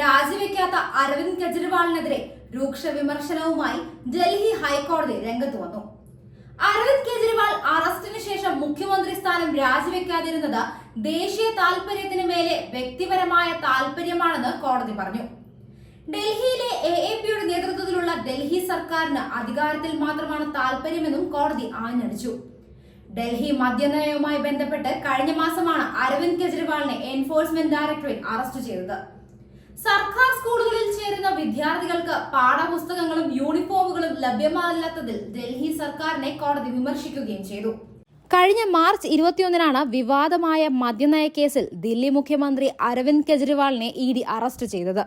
രാജിവെക്കാത്ത അരവിന്ദ് കെജ്രിവാളിനെതിരെ രൂക്ഷ വിമർശനവുമായി ഡൽഹി ഹൈക്കോടതി രംഗത്ത് വന്നു. അരവിന്ദ് കെജ്രിവാൾ അറസ്റ്റിന് ശേഷം മുഖ്യമന്ത്രി സ്ഥാനം രാജിവെക്കാതിരുന്നത് ദേശീയ താൽപര്യത്തിന് മേലെ വ്യക്തിപരമായ താൽപര്യമാണെന്ന് കോടതി പറഞ്ഞു. ഡൽഹിയിലെ എ എ പിയുടെ നേതൃത്വത്തിലുള്ള ഡൽഹി സർക്കാരിന് അധികാരത്തിൽ മാത്രമാണ് താൽപര്യമെന്നും കോടതി ആഞ്ഞടിച്ചു. ഡൽഹി മദ്യനയവുമായി ബന്ധപ്പെട്ട് കഴിഞ്ഞ മാസമാണ് അരവിന്ദ് കെജ്രിവാളിനെ എൻഫോഴ്സ്മെന്റ് ഡയറക്ടറേറ്റ് അറസ്റ്റ് ചെയ്തത്. സർക്കാർ സ്കൂളുകളിൽ ചേരുന്ന വിദ്യാർത്ഥികൾക്ക് പാഠപുസ്തകങ്ങളും യൂണിഫോമുകളും ലഭ്യമല്ലാത്തതിൽ ഡൽഹി സർക്കാരിനെ കോടതി വിമർശിക്കുകയും ചെയ്തു. കഴിഞ്ഞ മാർച്ച് ഇരുപത്തിയൊന്നിനാണ് വിവാദമായ മദ്യനയ കേസിൽ ദില്ലി മുഖ്യമന്ത്രി അരവിന്ദ് കെജ്രിവാളിനെ ഇ ഡി അറസ്റ്റ് ചെയ്തത്.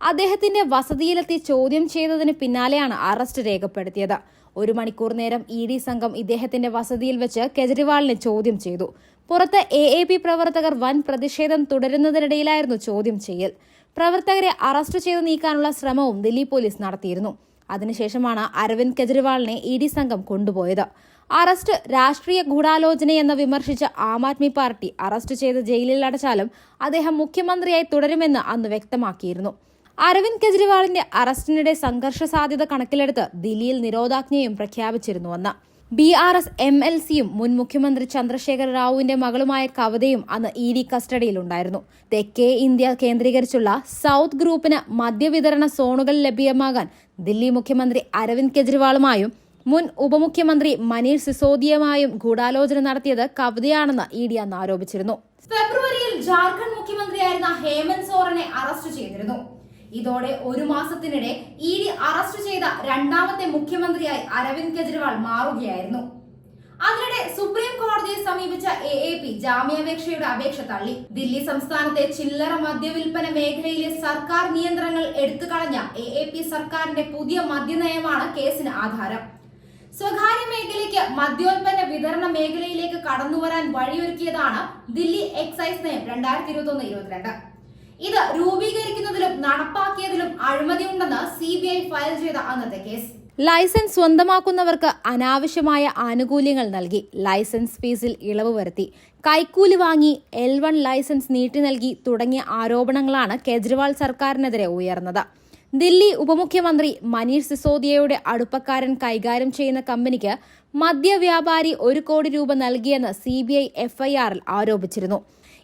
അദ്ദേഹത്തിന്റെ വസതിയിലെത്തി ചോദ്യം ചെയ്തതിന് പിന്നാലെയാണ് അറസ്റ്റ് രേഖപ്പെടുത്തിയത്. ഒരു മണിക്കൂർ നേരം ഇ ഡി സംഘം ഇദ്ദേഹത്തിന്റെ വസതിയിൽ വെച്ച് കെജ്രിവാളിനെ ചോദ്യം ചെയ്തു. പുറത്ത് എ എ പി പ്രവർത്തകർ വൻ പ്രതിഷേധം തുടരുന്നതിനിടയിലായിരുന്നു ചോദ്യം ചെയ്യൽ. പ്രവർത്തകരെ അറസ്റ്റ് ചെയ്ത് നീക്കാനുള്ള ശ്രമവും ദില്ലി പോലീസ് നടത്തിയിരുന്നു. അതിനുശേഷമാണ് അരവിന്ദ് കെജ്രിവാളിനെ ഇ ഡി സംഘം കൊണ്ടുപോയത്. അറസ്റ്റ് രാഷ്ട്രീയ ഗൂഢാലോചനയെന്ന് വിമർശിച്ച ആം ആദ്മി പാർട്ടി അറസ്റ്റ് ചെയ്ത് ജയിലിൽ അടച്ചാലും അദ്ദേഹം മുഖ്യമന്ത്രിയായി തുടരുമെന്ന് അന്ന് വ്യക്തമാക്കിയിരുന്നു. അരവിന്ദ് കെജ്രിവാളിന്റെ അറസ്റ്റിനിടെ സംഘർഷ സാധ്യത കണക്കിലെടുത്ത് ദില്ലിയിൽ നിരോധാജ്ഞയും പ്രഖ്യാപിച്ചിരുന്നുവെന്ന് B R S M L സിയും മുൻ മുഖ്യമന്ത്രി ചന്ദ്രശേഖർ റാവുവിന്റെ മകളുമായ കവിതയും അന്ന് ഇ ഡി കസ്റ്റഡിയിലുണ്ടായിരുന്നു. തെക്കേ ഇന്ത്യ കേന്ദ്രീകരിച്ചുള്ള സൗത്ത് ഗ്രൂപ്പിന് മദ്യവിതരണ സോണുകൾ ലഭ്യമാകാൻ ദില്ലി മുഖ്യമന്ത്രി അരവിന്ദ് കെജ്രിവാളുമായും മുൻ ഉപമുഖ്യമന്ത്രി മനീഷ് സിസോദിയുമായും ഗൂഢാലോചന നടത്തിയത് കവിതയാണെന്ന് ഇ ഡി അന്ന് ആരോപിച്ചിരുന്നു. ഫെബ്രുവരിയിൽ ജാർഖണ്ഡ് മുഖ്യമന്ത്രിയായിരുന്ന ഹേമന്ത് സോറനെ അറസ്റ്റ് ചെയ്തിരുന്നു. ഇതോടെ ഒരു മാസത്തിനിടെ ഇ ഡി അറസ്റ്റ് ചെയ്ത രണ്ടാമത്തെ മുഖ്യമന്ത്രിയായി അരവിന്ദ് കെജ്രിവാൾ മാറുകയായിരുന്നു. അതിനിടെ സുപ്രീം കോടതിയെ സമീപിച്ച എ എ പി ജാമ്യാപേക്ഷയുടെ അപേക്ഷ തള്ളി. ദില്ലി സംസ്ഥാനത്തെ ചില്ലറ മദ്യവിൽപ്പന മേഖലയിലെ സർക്കാർ നിയന്ത്രണങ്ങൾ എടുത്തു കളഞ്ഞ എ എ പി സർക്കാരിന്റെ പുതിയ മദ്യനയമാണ് കേസിന് ആധാരം. സ്വകാര്യ മേഖലയ്ക്ക് മദ്യോൽപ്പന്ന വിതരണ മേഖലയിലേക്ക് കടന്നുവരാൻ വഴിയൊരുക്കിയതാണ് ദില്ലി എക്സൈസ് നയം രണ്ടായിരത്തി ഇരുപത്തി ഒന്ന് ഇരുപത്തിരണ്ട്. ഇത് രൂപീകരിക്കുന്നതിലും നടപ്പാക്കിയതിലും അഴിമതിയുണ്ടെന്ന് സി ബി ഐ ഫയൽ ചെയ്ത അന്നത്തെ കേസ്. ലൈസൻസ് സ്വന്തമാക്കുന്നവർക്ക് അനാവശ്യമായ ആനുകൂല്യങ്ങൾ നൽകി. ലൈസൻസ് ഫീസിൽ ഇളവ് വരുത്തി. കൈക്കൂലി വാങ്ങി എൽ വൺ ലൈസൻസ് നീട്ടി നൽകി തുടങ്ങിയ ആരോപണങ്ങളാണ് കേജ്രിവാൾ സർക്കാരിനെതിരെ ഉയർന്നത്. ദില്ലി ഉപമുഖ്യമന്ത്രി മനീഷ് സിസോദിയയുടെ അടുപ്പക്കാരൻ കൈകാര്യം ചെയ്യുന്ന കമ്പനിക്ക് മദ്യവ്യാപാരി ഒരു കോടി രൂപ നൽകിയെന്ന് സി ബി ഐ എഫ്ഐആറിൽ ആരോപിച്ചിരുന്നു.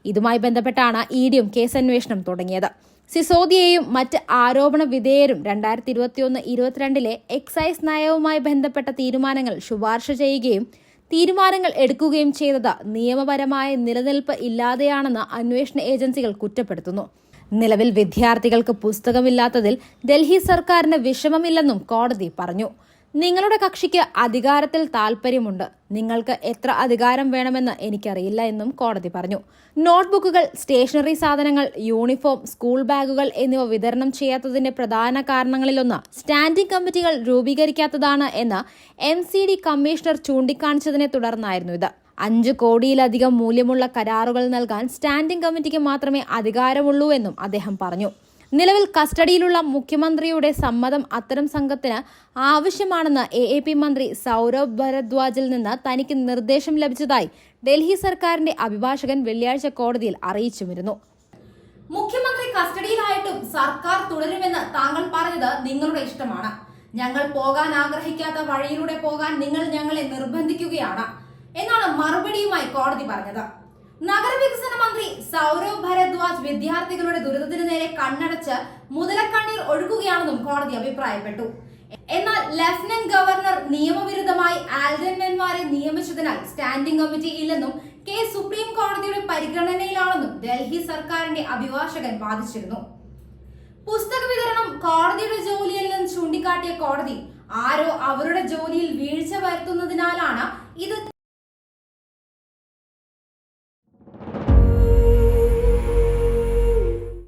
ഇതുമായി ബന്ധപ്പെട്ടാണ് ഇ ഡിയും കേസന്വേഷണം തുടങ്ങിയത്. സിസോദിയയും മറ്റ് ആരോപണ വിധേയരും രണ്ടായിരത്തി ഇരുപത്തിയൊന്ന് ഇരുപത്തിരണ്ടിലെ എക്സൈസ് നയവുമായി ബന്ധപ്പെട്ട തീരുമാനങ്ങൾ ശുപാർശ ചെയ്യുകയും തീരുമാനങ്ങൾ എടുക്കുകയും ചെയ്തത് നിയമപരമായ നിലനിൽപ്പ് ഇല്ലാതെയാണെന്ന് അന്വേഷണ ഏജൻസികൾ കുറ്റപ്പെടുത്തുന്നു. നിലവിൽ വിദ്യാർത്ഥികൾക്ക് പുസ്തകമില്ലാത്തതിൽ ഡൽഹി സർക്കാരിന് വിഷമമില്ലെന്നും കോടതി പറഞ്ഞു. നിങ്ങളുടെ കക്ഷിക്ക് അധികാരത്തിൽ താൽപ്പര്യമുണ്ട്. നിങ്ങൾക്ക് എത്ര അധികാരം വേണമെന്ന് എനിക്കറിയില്ല എന്നും കോടതി പറഞ്ഞു. നോട്ട്ബുക്കുകൾ സ്റ്റേഷനറി സാധനങ്ങൾ യൂണിഫോം സ്കൂൾ ബാഗുകൾ എന്നിവ വിതരണം ചെയ്യാത്തതിന്റെ പ്രധാന കാരണങ്ങളിലൊന്ന് സ്റ്റാൻഡിംഗ് കമ്മിറ്റികൾ രൂപീകരിക്കാത്തതാണ് എന്ന് എം കമ്മീഷണർ ചൂണ്ടിക്കാണിച്ചതിനെ തുടർന്നായിരുന്നു ഇത്. അഞ്ചു കോടിയിലധികം മൂല്യമുള്ള കരാറുകൾ നൽകാൻ സ്റ്റാൻഡിംഗ് കമ്മിറ്റിക്ക് മാത്രമേ അധികാരമുള്ളൂ എന്നും അദ്ദേഹം പറഞ്ഞു. നിലവിൽ കസ്റ്റഡിയിലുള്ള മുഖ്യമന്ത്രിയുടെ സമ്മതം അത്തരം സംഘത്തിന് ആവശ്യമാണെന്ന് എ എ പി മന്ത്രി സൗരവ് ഭരദ്വാജിൽ നിന്ന് തനിക്ക് നിർദ്ദേശം ലഭിച്ചതായി ഡൽഹി സർക്കാരിന്റെ അഭിഭാഷകൻ വെള്ളിയാഴ്ച കോടതിയിൽ അറിയിച്ചുമിരുന്നു. മുഖ്യമന്ത്രി കസ്റ്റഡിയിലായിട്ടും സർക്കാർ തുടരുമെന്ന് താങ്കൾ പറഞ്ഞത് നിങ്ങളുടെ ഇഷ്ടമാണ്. ഞങ്ങൾ പോകാൻ ആഗ്രഹിക്കാത്ത വഴിയിലൂടെ പോകാൻ നിങ്ങൾ ഞങ്ങളെ നിർബന്ധിക്കുകയാണ് എന്നാണ് മറുപടിയുമായി കോടതി പറഞ്ഞത്. നഗരവികസന മന്ത്രി സൗരവ് ഭരദ്വാജ് വിദ്യാർത്ഥികളുടെ ദുരിതത്തിന് നേരെ കണ്ണടച്ച് മുതലക്കണ്ണീർ ഒഴുകുകയാണെന്നും കോടതി അഭിപ്രായപ്പെട്ടു. എന്നാൽ ലഫ്റ്റനന്റ് ഗവർണർ നിയമവിരുദ്ധമായി ആൽഡൻമെന്മാരെ നിയമിച്ചതിനാൽ സ്റ്റാൻഡിംഗ് കമ്മിറ്റി ഇല്ലെന്നും കേസ് സുപ്രീം കോടതിയുടെ പരിഗണനയിലാണെന്നും ഡൽഹി സർക്കാരിന്റെ അഭിഭാഷകൻ വാദിച്ചിരുന്നു. പുസ്തക വിതരണം കോടതിയുടെ ജോലിയല്ലെന്ന് ചൂണ്ടിക്കാട്ടിയ കോടതി ആരോ അവരുടെ ജോലിയിൽ വീഴ്ച